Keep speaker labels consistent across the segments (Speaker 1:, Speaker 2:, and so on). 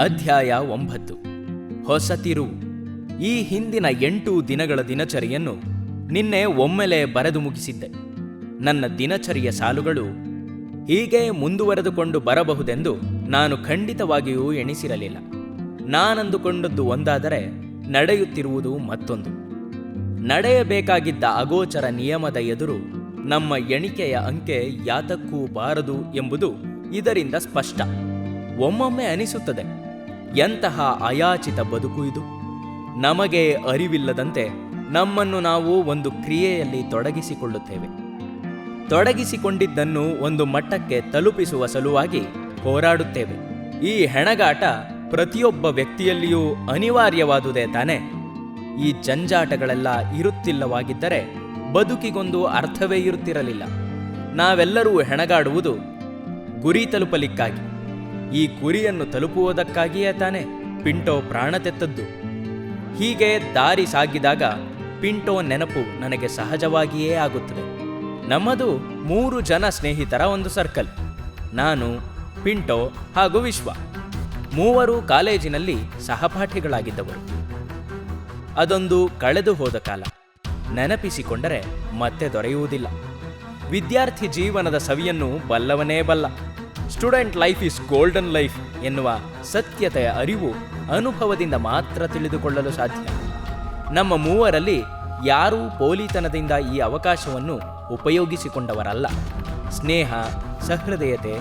Speaker 1: ಅಧ್ಯಾಯ ಒಂಬತ್ತು. ಹೊಸ ತಿರುವು ಈ ಹಿಂದಿನ ಎಂಟು ದಿನಗಳ ದಿನಚರಿಯನ್ನು ನಿನ್ನೆ ಒಮ್ಮೆಲೆ ಬರೆದು ಮುಗಿಸಿದ್ದೆ. ನನ್ನ ದಿನಚರಿಯ ಸಾಲುಗಳು ಹೀಗೆ ಮುಂದುವರೆದುಕೊಂಡು ಬರಬಹುದೆಂದು ನಾನು ಖಂಡಿತವಾಗಿಯೂ ಎಣಿಸಿರಲಿಲ್ಲ. ನಾನಂದುಕೊಂಡದ್ದು ಒಂದಾದರೆ ನಡೆಯುತ್ತಿರುವುದು ಮತ್ತೊಂದು. ನಡೆಯಬೇಕಾಗಿದ್ದ ಅಗೋಚರ ನಿಯಮದ ಎದುರು ನಮ್ಮ ಎಣಿಕೆಯ ಅಂಕೆ ಯಾತಕ್ಕೂ ಬಾರದು ಎಂಬುದು ಇದರಿಂದ ಸ್ಪಷ್ಟ. ಒಮ್ಮೊಮ್ಮೆ ಅನಿಸುತ್ತದೆ. ಎಂತಹ ಅಯಾಚಿತ ಬದುಕು ಇದು? ನಮಗೆ ಅರಿವಿಲ್ಲದಂತೆ ನಮ್ಮನ್ನು ನಾವು ಒಂದು ಕ್ರಿಯೆಯಲ್ಲಿ ತೊಡಗಿಸಿಕೊಳ್ಳುತ್ತೇವೆ. ತೊಡಗಿಸಿಕೊಂಡಿದ್ದನ್ನು ಒಂದು ಮಟ್ಟಕ್ಕೆ ತಲುಪಿಸುವ ಸಲುವಾಗಿ ಹೋರಾಡುತ್ತೇವೆ. ಈ ಹೆಣಗಾಟ ಪ್ರತಿಯೊಬ್ಬ ವ್ಯಕ್ತಿಯಲ್ಲಿಯೂ ಅನಿವಾರ್ಯವಾದುದೇ ತಾನೆ? ಈ ಜಂಜಾಟಗಳೆಲ್ಲ ಇರುತ್ತಿಲ್ಲವಾಗಿದ್ದರೆ ಬದುಕಿಗೊಂದು ಅರ್ಥವೇ ಇರುತ್ತಿರಲಿಲ್ಲ. ನಾವೆಲ್ಲರೂ ಹೆಣಗಾಡುವುದು ಗುರಿ ತಲುಪಲಿಕ್ಕಾಗಿ. ಈ ಗುರಿಯನ್ನು ತಲುಪುವುದಕ್ಕಾಗಿಯೇ ತಾನೆ ಪಿಂಟೋ ಪ್ರಾಣ ತೆತ್ತದ್ದು. ಹೀಗೆ ದಾರಿ ಸಾಗಿದಾಗ ಪಿಂಟೋ ನೆನಪು ನನಗೆ ಸಹಜವಾಗಿಯೇ ಆಗುತ್ತದೆ. ನಮ್ಮದು ಮೂರು ಜನ ಸ್ನೇಹಿತರ ಒಂದು ಸರ್ಕಲ್. ನಾನು, ಪಿಂಟೋ ಹಾಗೂ ವಿಶ್ವ. ಮೂವರು ಕಾಲೇಜಿನಲ್ಲಿ ಸಹಪಾಠಿಗಳಾಗಿದ್ದವರು. ಅದೊಂದು ಕಳೆದು ಹೋದ ಕಾಲ. ನೆನಪಿಸಿಕೊಂಡರೆ ಮತ್ತೆ ದೊರೆಯುವುದಿಲ್ಲ. ವಿದ್ಯಾರ್ಥಿ ಜೀವನದ ಸವಿಯನ್ನು ಬಲ್ಲವನೇ ಬಲ್ಲ. Student life is golden life ಎನ್ನುವ ಸತ್ಯತೆಯ ಅರಿವು ಅನುಭವದಿಂದ ಮಾತ್ರ ತಿಳಿದುಕೊಳ್ಳಲು ಸಾಧ್ಯ. ನಮ್ಮ ಮೂವರಲ್ಲಿ ಯಾರೂ ಪೋಲಿತನದಿಂದ ಈ ಅವಕಾಶವನ್ನು ಉಪಯೋಗಿಸಿಕೊಂಡವರಲ್ಲ. ಸ್ನೇಹ, ಸಹೃದಯತೆ,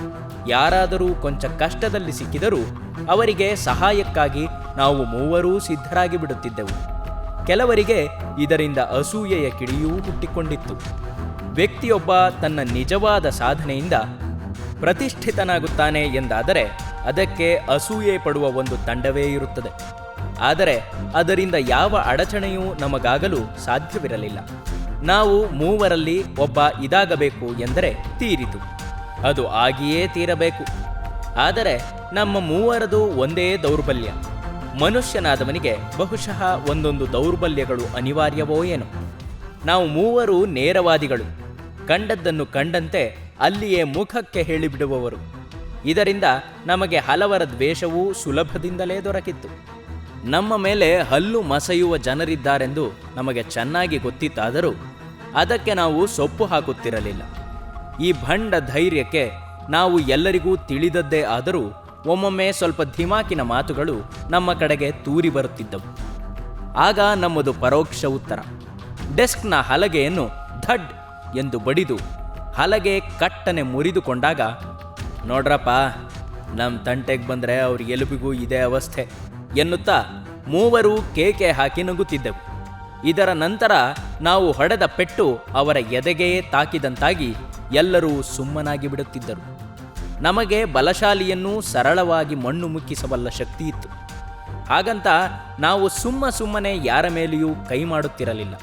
Speaker 1: ಯಾರಾದರೂ ಕೊಂಚ ಕಷ್ಟದಲ್ಲಿ ಸಿಕ್ಕಿದರೂ ಅವರಿಗೆ ಸಹಾಯಕ್ಕಾಗಿ ನಾವು ಮೂವರೂ ಸಿದ್ಧರಾಗಿ ಬಿಡುತ್ತಿದ್ದೆವು. ಕೆಲವರಿಗೆ ಇದರಿಂದ ಅಸೂಯೆಯ ಕಿಡಿಯೂ ಹುಟ್ಟಿಕೊಂಡಿತ್ತು. ವ್ಯಕ್ತಿಯೊಬ್ಬ ತನ್ನ ನಿಜವಾದ ಸಾಧನೆಯಿಂದ ಪ್ರತಿಷ್ಠಿತನಾಗುತ್ತಾನೆ ಎಂದಾದರೆ ಅದಕ್ಕೆ ಅಸೂಯೆ ಪಡುವ ಒಂದು ತಂಡವೇ ಇರುತ್ತದೆ. ಆದರೆ ಅದರಿಂದ ಯಾವ ಅಡಚಣೆಯೂ ನಮಗಾಗಲು ಸಾಧ್ಯವಿರಲಿಲ್ಲ. ನಾವು ಮೂವರಲ್ಲಿ ಒಬ್ಬ ಇದಾಗಬೇಕು ಎಂದರೆ ತೀರಿತು. ಅದು ಆಗಿಯೇ ತೀರಬೇಕು. ಆದರೆ ನಮ್ಮ ಮೂವರದು ಒಂದೇ ದೌರ್ಬಲ್ಯ. ಮನುಷ್ಯನಾದವನಿಗೆ ಬಹುಶಃ ಒಂದೊಂದು ದೌರ್ಬಲ್ಯಗಳು ಅನಿವಾರ್ಯವೋ ಏನೋ. ನಾವು ಮೂವರು ನೇರವಾದಿಗಳು. ಕಂಡದ್ದನ್ನು ಕಂಡಂತೆ ಅಲ್ಲಿಯೇ ಮುಖಕ್ಕೆ ಹೇಳಿಬಿಡುವವರು. ಇದರಿಂದ ನಮಗೆ ಹಲವರ ದ್ವೇಷವೂ ಸುಲಭದಿಂದಲೇ ದೊರಕಿತ್ತು. ನಮ್ಮ ಮೇಲೆ ಹಲ್ಲು ಮಸೆಯುವ ಜನರಿದ್ದಾರೆಂದು ನಮಗೆ ಚೆನ್ನಾಗಿ ಗೊತ್ತಿತ್ತಾದರೂ ಅದಕ್ಕೆ ನಾವು ಸೊಪ್ಪು ಹಾಕುತ್ತಿರಲಿಲ್ಲ. ಈ ಭಂಡ ಧೈರ್ಯಕ್ಕೆ ನಾವು ಎಲ್ಲರಿಗೂ ತಿಳಿದದ್ದೇ ಆದರೂ ಒಮ್ಮೊಮ್ಮೆ ಸ್ವಲ್ಪ ಧಿಮಾಕಿನ ಮಾತುಗಳು ನಮ್ಮ ಕಡೆಗೆ ತೂರಿ ಬರುತ್ತಿದ್ದವು. ಆಗ ನಮ್ಮದು ಪರೋಕ್ಷ ಉತ್ತರ. ಡೆಸ್ಕ್ನ ಹಲಗೆಯನ್ನು ಧಡ್ ಎಂದು ಬಡಿದು ಹಲಗೆ ಕಟ್ಟನೆ ಮುರಿದುಕೊಂಡಾಗ, ನೋಡ್ರಪ್ಪ ನಮ್ಮ ತಂಟೆಗೆ ಬಂದರೆ ಅವ್ರ ಎಲುಬಿಗೂ ಇದೇ ಅವಸ್ಥೆ ಎನ್ನುತ್ತಾ ಮೂವರು ಕೇಕೆ ಹಾಕಿ ನಗುತ್ತಿದ್ದೆವು. ಇದರ ನಂತರ ನಾವು ಹೊಡೆದ ಪೆಟ್ಟು ಅವರ ಎದೆಗೆಯೇ ತಾಕಿದಂತಾಗಿ ಎಲ್ಲರೂ ಸುಮ್ಮನಾಗಿ ಬಿಡುತ್ತಿದ್ದರು. ನಮಗೆ ಬಲಶಾಲಿಯನ್ನು ಸರಳವಾಗಿ ಮಣ್ಣು ಮುಕ್ಕಿಸಬಲ್ಲ ಶಕ್ತಿ ಇತ್ತು. ಹಾಗಂತ ನಾವು ಸುಮ್ಮ ಸುಮ್ಮನೆ ಯಾರ ಮೇಲೆಯೂ ಕೈ ಮಾಡುತ್ತಿರಲಿಲ್ಲ.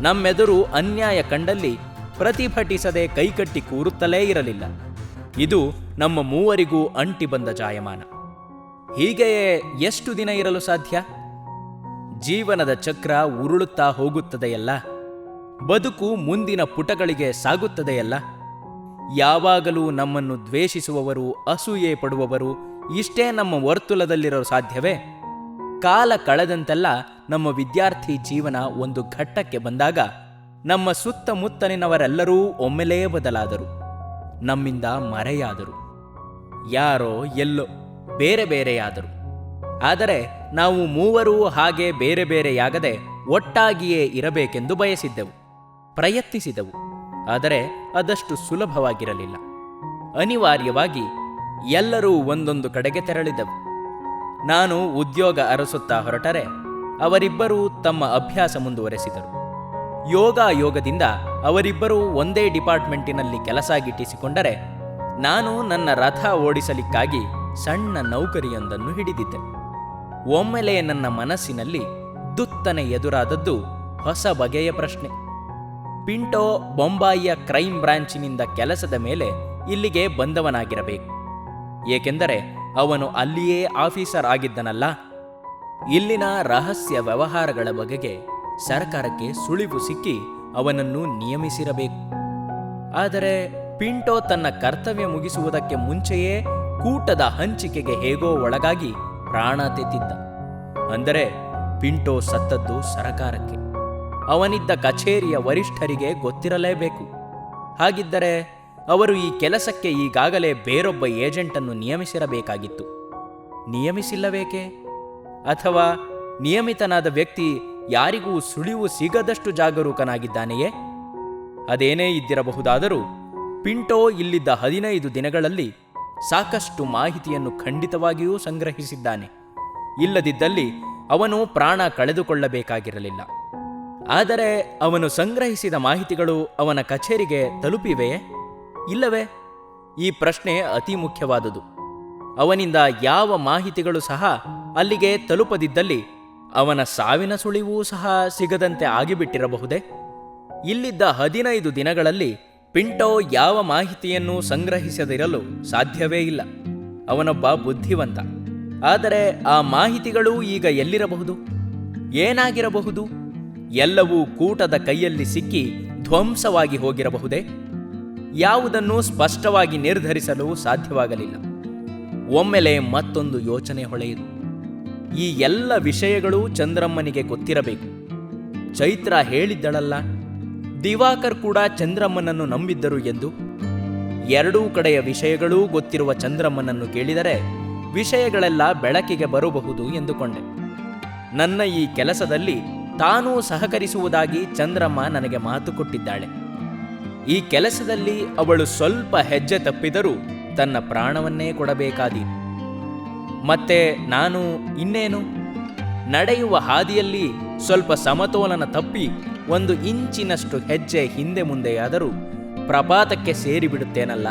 Speaker 1: ನಮ್ಮೆದುರು ಅನ್ಯಾಯ ಕಂಡಲ್ಲಿ ಪ್ರತಿಭಟಿಸದೆ ಕೈಕಟ್ಟಿ ಕೂರುತ್ತಲೇ ಇರಲಿಲ್ಲ. ಇದು ನಮ್ಮ ಮೂವರಿಗೂ ಅಂಟಿ ಬಂದ ಜಾಯಮಾನ. ಹೀಗೆಯೇ ಎಷ್ಟು ದಿನ ಇರಲು ಸಾಧ್ಯ? ಜೀವನದ ಚಕ್ರ ಉರುಳುತ್ತಾ ಹೋಗುತ್ತದೆಯಲ್ಲ? ಬದುಕು ಮುಂದಿನ ಪುಟಗಳಿಗೆ ಸಾಗುತ್ತದೆಯಲ್ಲ? ಯಾವಾಗಲೂ ನಮ್ಮನ್ನು ದ್ವೇಷಿಸುವವರು, ಅಸೂಯೆ ಪಡುವವರು ಇಷ್ಟೇ ನಮ್ಮ ವರ್ತುಲದಲ್ಲಿರೋ ಸಾಧ್ಯವೇ? ಕಾಲ ಕಳೆದಂತೆಲ್ಲ ನಮ್ಮ ವಿದ್ಯಾರ್ಥಿ ಜೀವನ ಒಂದು ಘಟ್ಟಕ್ಕೆ ಬಂದಾಗ ನಮ್ಮ ಸುತ್ತಮುತ್ತಲಿನವರೆಲ್ಲರೂ ಒಮ್ಮೆಲೇ ಬದಲಾದರು. ನಮ್ಮಿಂದ ಮರೆಯಾದರು. ಯಾರೋ ಎಲ್ಲೋ ಬೇರೆ ಬೇರೆಯಾದರು. ಆದರೆ ನಾವು ಮೂವರೂ ಹಾಗೆ ಬೇರೆ ಬೇರೆಯಾಗದೆ ಒಟ್ಟಾಗಿಯೇ ಇರಬೇಕೆಂದು ಬಯಸಿದ್ದೆವು. ಪ್ರಯತ್ನಿಸಿದೆವು. ಆದರೆ ಅದಷ್ಟು ಸುಲಭವಾಗಿರಲಿಲ್ಲ. ಅನಿವಾರ್ಯವಾಗಿ ಎಲ್ಲರೂ ಒಂದೊಂದು ಕಡೆಗೆ ತೆರಳಿದವು. ನಾನು ಉದ್ಯೋಗ ಅರಸುತ್ತಾ ಹೊರಟರೆ ಅವರಿಬ್ಬರೂ ತಮ್ಮ ಅಭ್ಯಾಸ ಮುಂದುವರೆಸಿದರು. ಯೋಗ ಯೋಗದಿಂದ ಅವರಿಬ್ಬರೂ ಒಂದೇ ಡಿಪಾರ್ಟ್ಮೆಂಟಿನಲ್ಲಿ ಕೆಲಸ ಗಿಟ್ಟಿಸಿಕೊಂಡರೆ ನಾನು ನನ್ನ ರಥ ಓಡಿಸಲಿಕ್ಕಾಗಿ ಸಣ್ಣ ನೌಕರಿಯೊಂದನ್ನು ಹಿಡಿದಿದ್ದೆ. ಒಮ್ಮೆಲೆ ನನ್ನ ಮನಸ್ಸಿನಲ್ಲಿ ದುತ್ತನೆ ಎದುರಾದದ್ದು ಹೊಸ ಬಗೆಯ ಪ್ರಶ್ನೆ. ಪಿಂಟೋ ಬೊಂಬಾಯಿಯ ಕ್ರೈಮ್ ಬ್ರಾಂಚಿನಿಂದ ಕೆಲಸದ ಮೇಲೆ ಇಲ್ಲಿಗೆ ಬಂದವನಾಗಿರಬೇಕು. ಏಕೆಂದರೆ ಅವನು ಅಲ್ಲಿಯೇ ಆಫೀಸರ್ ಆಗಿದ್ದನಲ್ಲ. ಇಲ್ಲಿನ ರಹಸ್ಯ ವ್ಯವಹಾರಗಳ ಬಗೆಗೆ ಸರ್ಕಾರಕ್ಕೆ ಸುಳಿವು ಸಿಕ್ಕಿ ಅವನನ್ನು ನಿಯಮಿಸಿರಬೇಕು. ಆದರೆ ಪಿಂಟೋ ತನ್ನ ಕರ್ತವ್ಯ ಮುಗಿಸುವುದಕ್ಕೆ ಮುಂಚೆಯೇ ಕೂಟದ ಹಂಚಿಕೆಗೆ ಹೇಗೋ ಒಳಗಾಗಿ ಪ್ರಾಣ ತೆತ್ತಿದ್ದ. ಅಂದರೆ ಪಿಂಟೋ ಸತ್ತದ್ದು ಸರಕಾರಕ್ಕೆ. ಅವನಿದ್ದ ಕಚೇರಿಯ ವರಿಷ್ಠರಿಗೆ ಗೊತ್ತಿರಲೇಬೇಕು. ಹಾಗಿದ್ದರೆ ಅವರು ಈ ಕೆಲಸಕ್ಕೆ ಈಗಾಗಲೇ ಬೇರೊಬ್ಬ ಏಜೆಂಟನ್ನು ನಿಯಮಿಸಿರಬೇಕಾಗಿತ್ತು. ನಿಯಮಿಸಿಲ್ಲಬೇಕೆ ಅಥವಾ ನಿಯಮಿತನಾದ ವ್ಯಕ್ತಿ ಯಾರಿಗೂ ಸುಳಿವು ಸಿಗದಷ್ಟು ಜಾಗರೂಕನಾಗಿದ್ದಾನೆಯೇ? ಅದೇನೇ ಇದ್ದಿರಬಹುದಾದರೂ ಪಿಂಟೋ ಇಲ್ಲಿದ್ದ ಹದಿನೈದು ದಿನಗಳಲ್ಲಿ ಸಾಕಷ್ಟು ಮಾಹಿತಿಯನ್ನು ಖಂಡಿತವಾಗಿಯೂ ಸಂಗ್ರಹಿಸಿದ್ದಾನೆ. ಇಲ್ಲದಿದ್ದಲ್ಲಿ ಅವನು ಪ್ರಾಣ ಕಳೆದುಕೊಳ್ಳಬೇಕಾಗಿರಲಿಲ್ಲ. ಆದರೆ ಅವನು ಸಂಗ್ರಹಿಸಿದ ಮಾಹಿತಿಗಳು ಅವನ ಕಚೇರಿಗೆ ತಲುಪಿವೆಯೇ? ಇಲ್ಲವೇ? ಈ ಪ್ರಶ್ನೆ ಅತಿ ಮುಖ್ಯವಾದುದು. ಅವನಿಂದ ಯಾವ ಮಾಹಿತಿಗಳು ಸಹ ಅಲ್ಲಿಗೆ ತಲುಪದಿದ್ದಲ್ಲಿ ಅವನ ಸಾವಿನ ಸುಳಿವೂ ಸಹ ಸಿಗದಂತೆ ಆಗಿಬಿಟ್ಟಿರಬಹುದೇ? ಇಲ್ಲಿದ್ದ ಹದಿನೈದು ದಿನಗಳಲ್ಲಿ ಪಿಂಟೋ ಯಾವ ಮಾಹಿತಿಯನ್ನು ಸಂಗ್ರಹಿಸದಿರಲು ಸಾಧ್ಯವೇ ಇಲ್ಲ. ಅವನೊಬ್ಬ ಬುದ್ಧಿವಂತ. ಆದರೆ ಆ ಮಾಹಿತಿಗಳು ಈಗ ಎಲ್ಲಿರಬಹುದು? ಏನಾಗಿರಬಹುದು? ಎಲ್ಲವೂ ಕೂಟದ ಕೈಯಲ್ಲಿ ಸಿಕ್ಕಿ ಧ್ವಂಸವಾಗಿ ಹೋಗಿರಬಹುದೇ? ಯಾವುದನ್ನು ಸ್ಪಷ್ಟವಾಗಿ ನಿರ್ಧರಿಸಲು ಸಾಧ್ಯವಾಗಲಿಲ್ಲ. ಒಮ್ಮೆಲೆ ಮತ್ತೊಂದು ಯೋಚನೆ ಹೊಳೆಯಿತು. ಈ ಎಲ್ಲ ವಿಷಯಗಳು ಚಂದ್ರಮ್ಮನಿಗೆ ಗೊತ್ತಿರಬೇಕು. ಚೈತ್ರ ಹೇಳಿದ್ದಳಲ್ಲ, ದಿವಾಕರ್ ಕೂಡ ಚಂದ್ರಮ್ಮನನ್ನು ನಂಬಿದ್ದರು ಎಂದು. ಎರಡೂ ಕಡೆಯ ವಿಷಯಗಳೂ ಗೊತ್ತಿರುವ ಚಂದ್ರಮ್ಮನನ್ನು ಕೇಳಿದರೆ ವಿಷಯಗಳೆಲ್ಲ ಬೆಳಕಿಗೆ ಬರಬಹುದು ಎಂದುಕೊಂಡೆ. ನನ್ನ ಈ ಕೆಲಸದಲ್ಲಿ ತಾನೂ ಸಹಕರಿಸುವುದಾಗಿ ಚಂದ್ರಮ್ಮ ನನಗೆ ಮಾತು ಕೊಟ್ಟಿದ್ದಾಳೆ. ಈ ಕೆಲಸದಲ್ಲಿ ಅವಳು ಸ್ವಲ್ಪ ಹೆಜ್ಜೆ ತಪ್ಪಿದರೂ ತನ್ನ ಪ್ರಾಣವನ್ನೇ ಕೊಡಬೇಕಾದೀತು ಮತ್ತೆ ನಾನು ಇನ್ನೇನು? ನಡೆಯುವ ಹಾದಿಯಲ್ಲಿ ಸ್ವಲ್ಪ ಸಮತೋಲನ ತಪ್ಪಿ ಒಂದು ಇಂಚಿನಷ್ಟು ಹೆಜ್ಜೆ ಹಿಂದೆ ಮುಂದೆಯಾದರೂ ಪ್ರಪಾತಕ್ಕೆ ಸೇರಿಬಿಡುತ್ತೇನಲ್ಲ?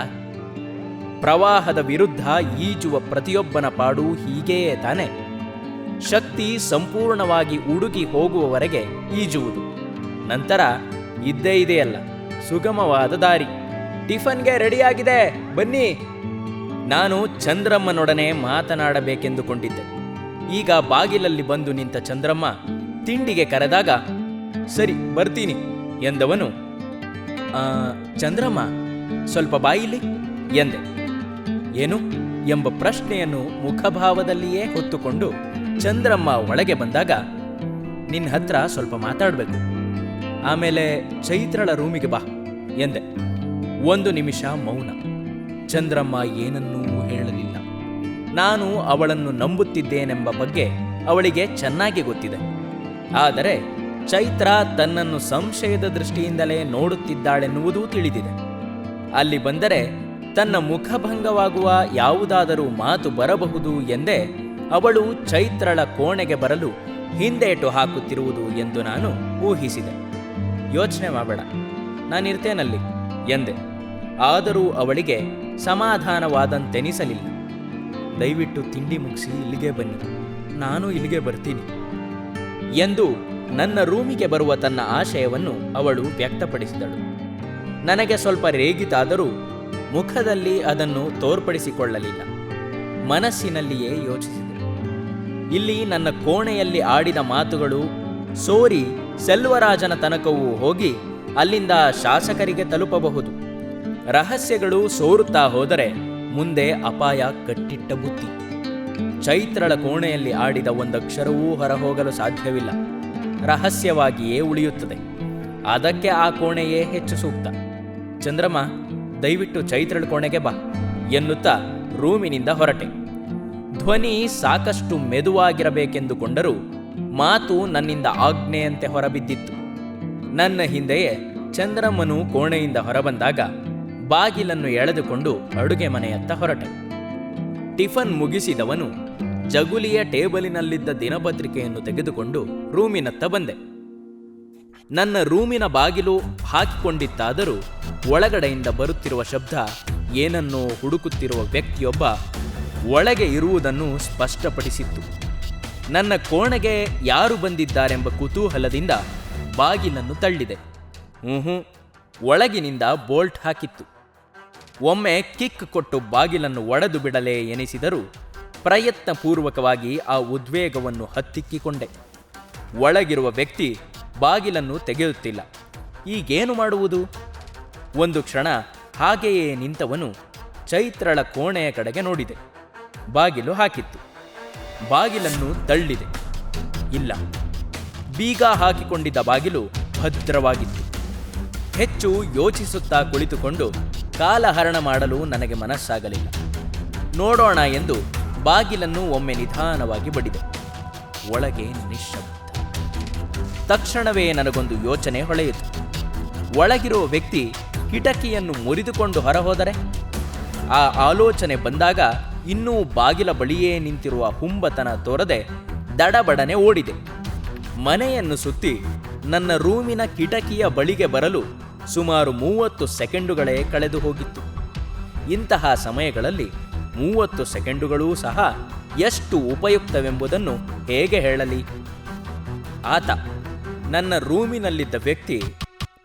Speaker 1: ಪ್ರವಾಹದ ವಿರುದ್ಧ ಈಜುವ ಪ್ರತಿಯೊಬ್ಬನ ಪಾಡು ಹೀಗೆಯೇ ತಾನೆ? ಶಕ್ತಿ ಸಂಪೂರ್ಣವಾಗಿ ಉಡುಗಿ ಹೋಗುವವರೆಗೆ ಈಜುವುದು. ನಂತರ ಇದ್ದೇ ಇದೆಯಲ್ಲ, ಸುಗಮವಾದ ದಾರಿ. ಟಿಫನ್ಗೆ ರೆಡಿಯಾಗಿದೆ, ಬನ್ನಿ. ನಾನು ಚಂದ್ರಮ್ಮನೊಡನೆ ಮಾತನಾಡಬೇಕೆಂದುಕೊಂಡಿದ್ದೆ. ಈಗ ಬಾಗಿಲಲ್ಲಿ ಬಂದು ನಿಂತ ಚಂದ್ರಮ್ಮ ತಿಂಡಿಗೆ ಕರೆದಾಗ ಸರಿ ಬರ್ತೀನಿ ಎಂದವನು. "ಆ, ಚಂದ್ರಮ್ಮ ಸ್ವಲ್ಪ ಬಾಯಿಲಿ ಎಂದೆ. ಏನು? ಎಂಬ ಪ್ರಶ್ನೆಯನ್ನು ಮುಖಭಾವದಲ್ಲಿಯೇ ಹೊತ್ತುಕೊಂಡು ಚಂದ್ರಮ್ಮ ಒಳಗೆ ಬಂದಾಗ ನಿನ್ನ ಹತ್ರ ಸ್ವಲ್ಪ ಮಾತಾಡಬೇಕು. ಆಮೇಲೆ ಚೈತ್ರಳ ರೂಮಿಗೆ ಬಾ ಎಂದೆ. ಒಂದು ನಿಮಿಷ ಮೌನ. ಚಂದ್ರಮ್ಮ ಏನನ್ನೂ ಹೇಳಲಿಲ್ಲ. ನಾನು ಅವಳನ್ನು ನಂಬುತ್ತಿದ್ದೇನೆಂಬ ಬಗ್ಗೆ ಅವಳಿಗೆ ಚೆನ್ನಾಗಿ ಗೊತ್ತಿದೆ. ಆದರೆ ಚೈತ್ರ ತನ್ನನ್ನು ಸಂಶಯದ ದೃಷ್ಟಿಯಿಂದಲೇ ನೋಡುತ್ತಿದ್ದಾಳೆನ್ನುವುದೂ ತಿಳಿದಿದೆ. ಅಲ್ಲಿ ಬಂದರೆ ತನ್ನ ಮುಖಭಂಗವಾಗುವ ಯಾವುದಾದರೂ ಮಾತು ಬರಬಹುದು ಎಂದೇ ಅವಳು ಚೈತ್ರಳ ಕೋಣೆಗೆ ಬರಲು ಹಿಂದೇಟು ಹಾಕುತ್ತಿರುವುದು ಎಂದು ನಾನು ಊಹಿಸಿದೆ. ಯೋಚನೆ ಮಾಡಬೇಡ. ನಾನಿರ್ತೇನಲ್ಲಿ, ಎಂದೆ. ಆದರೂ ಅವಳಿಗೆ ಸಮಾಧಾನವಾದಂತೆನಿಸಲಿಲ್ಲ. ದಯವಿಟ್ಟು ತಿಂಡಿ ಮುಗಿಸಿ ಇಲ್ಲಿಗೆ ಬನ್ನಿ. ನಾನು ಇಲ್ಲಿಗೆ ಬರ್ತೀನಿ. ಎಂದು ನನ್ನ ರೂಮಿಗೆ ಬರುವ ತನ್ನ ಆಶಯವನ್ನು ಅವಳು ವ್ಯಕ್ತಪಡಿಸಿದಳು. ನನಗೆ ಸ್ವಲ್ಪ ರೇಗಿತಾದರೂ ಮುಖದಲ್ಲಿ ಅದನ್ನು ತೋರ್ಪಡಿಸಿಕೊಳ್ಳಲಿಲ್ಲ. ಮನಸ್ಸಿನಲ್ಲಿಯೇ ಯೋಚಿಸಿದಳು ಇಲ್ಲಿ ನನ್ನ ಕೋಣೆಯಲ್ಲಿ ಆಡಿದ ಮಾತುಗಳು ಸೋರಿ, ಸೆಲ್ವರಾಜನ ತನಕವೂ ಹೋಗಿ ಅಲ್ಲಿಂದ ಶಾಸಕರಿಗೆ ತಲುಪಬಹುದು. ರಹಸ್ಯಗಳು ಸೋರುತ್ತಾ ಹೋದರೆ ಮುಂದೆ ಅಪಾಯ ಕಟ್ಟಿಟ್ಟ ಬುತ್ತಿ ಚೈತ್ರಳ ಕೋಣೆಯಲ್ಲಿ ಆಡಿದ ಒಂದಕ್ಷರವೂ ಹೊರಹೋಗಲು ಸಾಧ್ಯವಿಲ್ಲ. ರಹಸ್ಯವಾಗಿಯೇ ಉಳಿಯುತ್ತದೆ. ಅದಕ್ಕೆ ಆ ಕೋಣೆಯೇ ಹೆಚ್ಚು ಸೂಕ್ತ. ಚಂದ್ರಮ್ಮ ದಯವಿಟ್ಟು ಚೈತ್ರಳ ಕೋಣೆಗೆ ಬಾ ಎನ್ನುತ್ತಾ ರೂಮಿನಿಂದ ಹೊರಟೆ. ಧ್ವನಿ ಸಾಕಷ್ಟು ಮೆದುವಾಗಿರಬೇಕೆಂದುಕೊಂಡರೂ ಮಾತು ನನ್ನಿಂದ ಆಜ್ಞೆಯಂತೆ ಹೊರಬಿದ್ದಿತ್ತು. ನನ್ನ ಹಿಂದೆಯೇ ಚಂದ್ರಮ್ಮನು ಕೋಣೆಯಿಂದ ಹೊರಬಂದಾಗ ಬಾಗಿಲನ್ನು ಎಳೆದುಕೊಂಡು ಅಡುಗೆ ಮನೆಯತ್ತ ಹೊರಟ ಟಿಫನ್ ಮುಗಿಸಿದವನು ಜಗುಲಿಯ ಟೇಬಲಿನಲ್ಲಿದ್ದ ದಿನಪತ್ರಿಕೆಯನ್ನು ತೆಗೆದುಕೊಂಡು ರೂಮಿನತ್ತ ಬಂದೆ. ನನ್ನ ರೂಮಿನ ಬಾಗಿಲು ಹಾಕಿಕೊಂಡಿತ್ತಾದರೂ ಒಳಗಡೆಯಿಂದ ಬರುತ್ತಿರುವ ಶಬ್ದ, ಏನನ್ನೋ ಹುಡುಕುತ್ತಿರುವ ವ್ಯಕ್ತಿಯೊಬ್ಬ ಒಳಗೆ ಇರುವುದನ್ನು ಸ್ಪಷ್ಟಪಡಿಸಿತ್ತು. ನನ್ನ ಕೋಣೆಗೆ ಯಾರು ಬಂದಿದ್ದಾರೆಂಬ ಕುತೂಹಲದಿಂದ ಬಾಗಿಲನ್ನು ತಳ್ಳಿದೆ. ಹ್ಞೂ ಒಳಗಿನಿಂದ ಬೋಲ್ಟ್ ಹಾಕಿತ್ತು. ಒಮ್ಮೆ ಕಿಕ್ ಕೊಟ್ಟು ಬಾಗಿಲನ್ನು ಒಡೆದು ಬಿಡಲೇ ಎನಿಸಿದರೂ ಪ್ರಯತ್ನಪೂರ್ವಕವಾಗಿ ಆ ಉದ್ವೇಗವನ್ನು ಹತ್ತಿಕ್ಕಿಕೊಂಡೆ. ಒಳಗಿರುವ ವ್ಯಕ್ತಿ ಬಾಗಿಲನ್ನು ತೆಗೆಯುತ್ತಿಲ್ಲ. ಈಗೇನು ಮಾಡುವುದು? ಒಂದು ಕ್ಷಣ ಹಾಗೆಯೇ ನಿಂತವನು ಚೈತ್ರಳ ಕೋಣೆಯ ಕಡೆಗೆ ನೋಡಿದೆ. ಬಾಗಿಲು ಹಾಕಿತ್ತು. ಬಾಗಿಲನ್ನು ತಳ್ಳಿದೆ. ಇಲ್ಲ. ಬೀಗ ಹಾಕಿಕೊಂಡಿದ್ದ ಬಾಗಿಲು ಭದ್ರವಾಗಿತ್ತು. ಹೆಚ್ಚು ಯೋಚಿಸುತ್ತಾ ಕುಳಿತುಕೊಂಡು ಕಾಲಹರಣ ಮಾಡಲು ನನಗೆ ಮನಸ್ಸಾಗಲಿಲ್ಲ. ನೋಡೋಣ ಎಂದು ಬಾಗಿಲನ್ನು ಒಮ್ಮೆ ನಿಧಾನವಾಗಿ ಬಡಿದೆ. ಒಳಗೆ ನಿಶ್ಶಬ್ದ. ತಕ್ಷಣವೇ ನನಗೊಂದು ಯೋಚನೆ ಹೊಳೆಯಿತು. ಒಳಗಿರುವ ವ್ಯಕ್ತಿ ಕಿಟಕಿಯನ್ನು ಮುರಿದುಕೊಂಡು ಹೊರಹೋದರೆ, ಆ ಆಲೋಚನೆ ಬಂದಾಗ ಇನ್ನೂ ಬಾಗಿಲ ಬಳಿಯೇ ನಿಂತಿರುವ ಹುಂಬತನ ತೋರದೆ ದಡಬಡನೆ ಓಡಿದೆ. ಮನೆಯನ್ನು ಸುತ್ತಿ ನನ್ನ ರೂಮಿನ ಕಿಟಕಿಯ ಬಳಿಗೆ ಬರಲು ಸುಮಾರು ಮೂವತ್ತು ಸೆಕೆಂಡುಗಳೇ ಕಳೆದು ಹೋಗಿತ್ತು. ಇಂತಹ ಸಮಯಗಳಲ್ಲಿ ಮೂವತ್ತು ಸೆಕೆಂಡುಗಳೂ ಸಹ ಎಷ್ಟು ಉಪಯುಕ್ತವೆಂಬುದನ್ನು ಹೇಗೆ ಹೇಳಲಿ? ಆತ, ನನ್ನ ರೂಮಿನಲ್ಲಿದ್ದ ವ್ಯಕ್ತಿ,